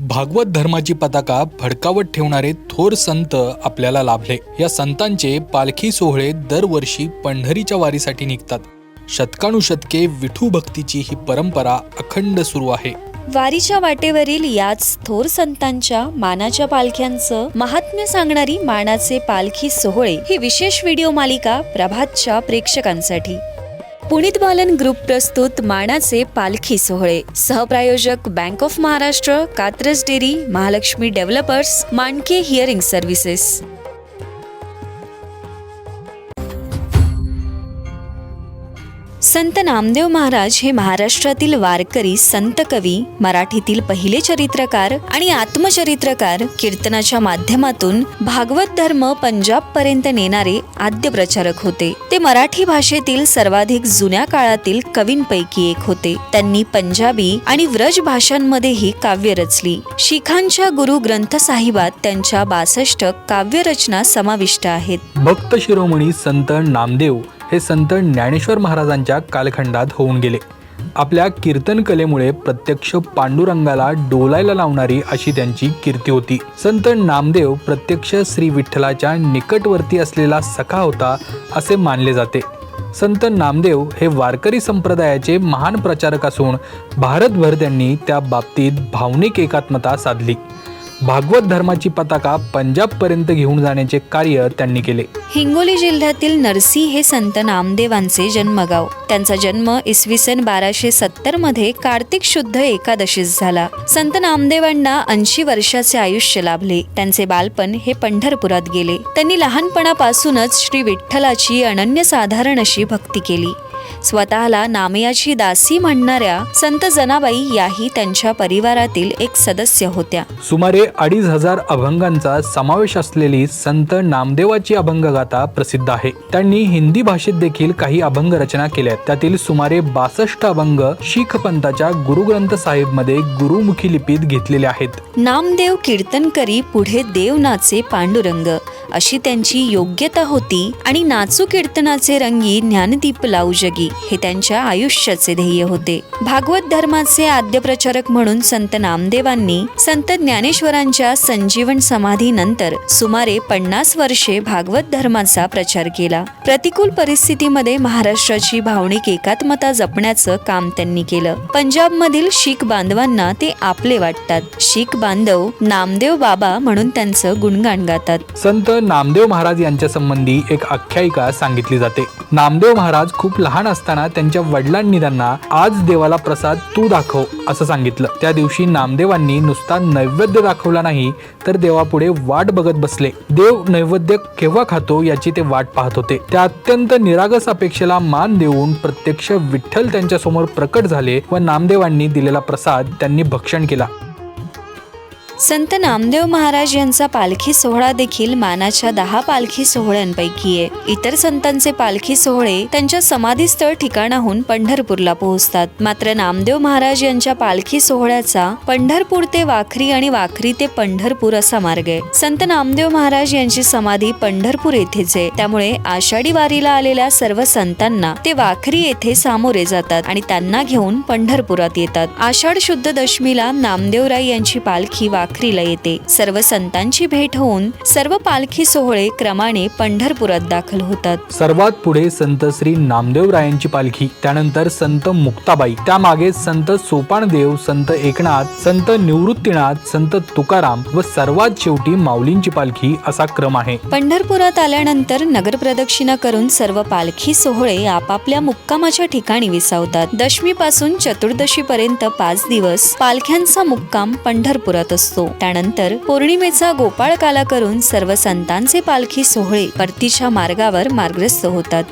भागवत धर्माची पताका फडकावत ठेवणारे थोर संत आपल्याला लाभले. या संतांचे पालखी सोहळे दरवर्षी पंढरीच्या वारीसाठी निघतात. शतकानुशतके विठू भक्तीची ही परंपरा अखंड सुरू आहे. वारीच्या वाटेवरील याच थोर संतांच्या मानाच्या पालख्यांचं महात्म्य सांगणारी मानाचे पालखी सोहळे ही विशेष व्हिडिओ मालिका प्रभातच्या प्रेक्षकांसाठी. पुनीत बालन ग्रुप प्रस्तुत मानाचे पालखी सोहळे. सहप्रायोजक bank of Maharashtra Katraj dairy Mahalaxmi developers Manake hearing services. Sant Namdev Maharaj हे महाराष्ट्रातील वारकरी संत कवी मराठीतील पहिले चरित्रकार आणि आत्मचरित्रकार. कीर्तनाच्या माध्यमातून भागवत धर्म पंजाब पर्यंत नेणारे आद्य प्रचारक होते. ते मराठी भाषेतील सर्वाधिक जुन्या काळातील कवींपैकी एक होते. त्यांनी पंजाबी आणि व्रज भाषांमध्येही काव्य रचली. शिखांच्या गुरु ग्रंथ साहिबात त्यांच्या बासष्ट काव्यरचना समाविष्ट आहेत. भक्त शिरोमणी संत नामदेव हे संत ज्ञानेश्वर महाराजांच्या कालखंडात होऊन गेले. आपल्या कीर्तन कलेमुळे प्रत्यक्ष पांडुरंगाला डोलायला लावणारी अशी त्यांची कीर्ती होती. संत नामदेव प्रत्यक्ष श्री विठ्ठलाच्या निकटवर्ती असलेला सखा होता असे मानले जाते. संत नामदेव हे वारकरी संप्रदायाचे महान प्रचारक असून भारतभर त्यांनी त्या बाबतीत भावनिक एकात्मता साधली. भागवत धर्माची पताका पंजाबपर्यंत घेऊन जाण्याचे कार्य त्यांनी केले. हिंगोली जिल्ह्यातील नरसी हे संत नामदेवांचे जन्मगाव. त्यांचा जन्म इसवी सन बाराशे सत्तरमध्ये कार्तिक शुद्ध एकादशीस झाला. संत नामदेवांना ऐंशी वर्षाचे आयुष्य लाभले. त्यांचे बालपण हे पंढरपुरात गेले. त्यांनी लहानपणापासूनच श्री विठ्ठलाची अनन्यसाधारण अशी भक्ती केली. स्वतःला नामयाची दासी म्हणणाऱ्या संत जनाबाई याही त्यांच्या परिवारातील एक सदस्य होत्या. सुमारे अडीच हजार अभंगांचा समावेश असलेली संत नामदेवाची अभंगगाथा प्रसिद्ध आहे. त्यांनी हिंदी भाषेत देखील काही अभंग रचना केल्या. त्यातील सुमारे बासष्ट अभंग शीख पंथाच्या गुरुग्रंथ साहेबमध्ये गुरुमुखी लिपीत घेतलेले आहेत. नामदेव कीर्तन करी पुढे देव नाचे पांडुरंग. अशी त्यांची योग्यता होती आणि नाचू कीर्तनाचे रंगी ज्ञानदीप लावू जगी हे त्यांच्या आयुष्याचे ध्येय होते. भागवत धर्माचे आद्य प्रचारक म्हणून संत नामदेवांनी संत ज्ञानेश्वरांच्या संजीवन समाधीनंतर सुमारे पन्नास वर्षे भागवत धर्माचा प्रचार केला. प्रतिकूल परिस्थितीमध्ये महाराष्ट्राची भावनिक एकात्मता जपण्याचं काम त्यांनी केलं. पंजाबमधील शीख बांधवांना ते आपले वाटतात. शीख बांधव नामदेव बाबा म्हणून त्यांचं गुणगान गातात. संत नामदेव महाराज यांच्या संबंधी एक आख्यायिका सांगितली जाते. नामदेव महाराज खूप लहान असताना त्यांच्या वडिलांनी त्यांना आज देवाला प्रसाद तू दाखव असं सांगितलं. त्या दिवशी नामदेवांनी नुसता नैवेद्य दाखवला नाही तर देवापुढे वाट बघत बसले. देव नैवेद्य केव्हा खातो याची ते वाट पाहत होते. त्या अत्यंत निरागस अपेक्षेला मान देऊन प्रत्यक्ष विठ्ठल त्यांच्यासमोर प्रकट झाले व नामदेवांनी दिलेला प्रसाद त्यांनी भक्षण केला. संत नामदेव महाराज यांचा पालखी सोहळा देखील मानाच्या दहा पालखी सोहळ्यांपैकी आहे. इतर संतांचे पालखी सोहळे त्यांच्या समाधीस्थळ ठिकाणाहून पंढरपूरला पोहोचतात. मात्र नामदेव महाराज यांच्या पालखी सोहळ्याचा पंढरपूर ते वाखरी आणि वाखरी ते पंढरपूर असा मार्ग आहे. संत नामदेव महाराज यांची समाधी पंढरपूर येथेच आहे. त्यामुळे आषाढी वारीला आलेल्या सर्व संतांना ते वाखरी येथे सामोरे जातात आणि त्यांना घेऊन पंढरपुरात येतात. आषाढ शुद्ध दशमीला नामदेवराय यांची पालखी वाखरीला येते. सर्व संतांची भेट होऊन सर्व पालखी सोहळे क्रमाने पंढरपुरात दाखल होतात. सर्वात पुढे संत श्री नामदेवरायांची पालखी त्यानंतर संत मुक्ताबाई त्यामागे संत सोपानदेव संत एकनाथ संत निवृत्तीनाथ संत तुकाराम व सर्वात शेवटी माऊलींची पालखी असा क्रम आहे. पंढरपुरात आल्यानंतर नगर प्रदक्षिणा करून सर्व पालखी सोहळे आपापल्या मुक्कामाच्या ठिकाणी विसावतात. दशमी पासून चतुर्दशी पर्यंत पाच दिवस पालख्यांचा मुक्काम पंढरपुरात असतो त्यानंतर पौर्णिमेचा गोपाळ काला करून सर्व संतांचे पालखी सोहळे परतीच्या मार्गावर मार्गस्थ होतात.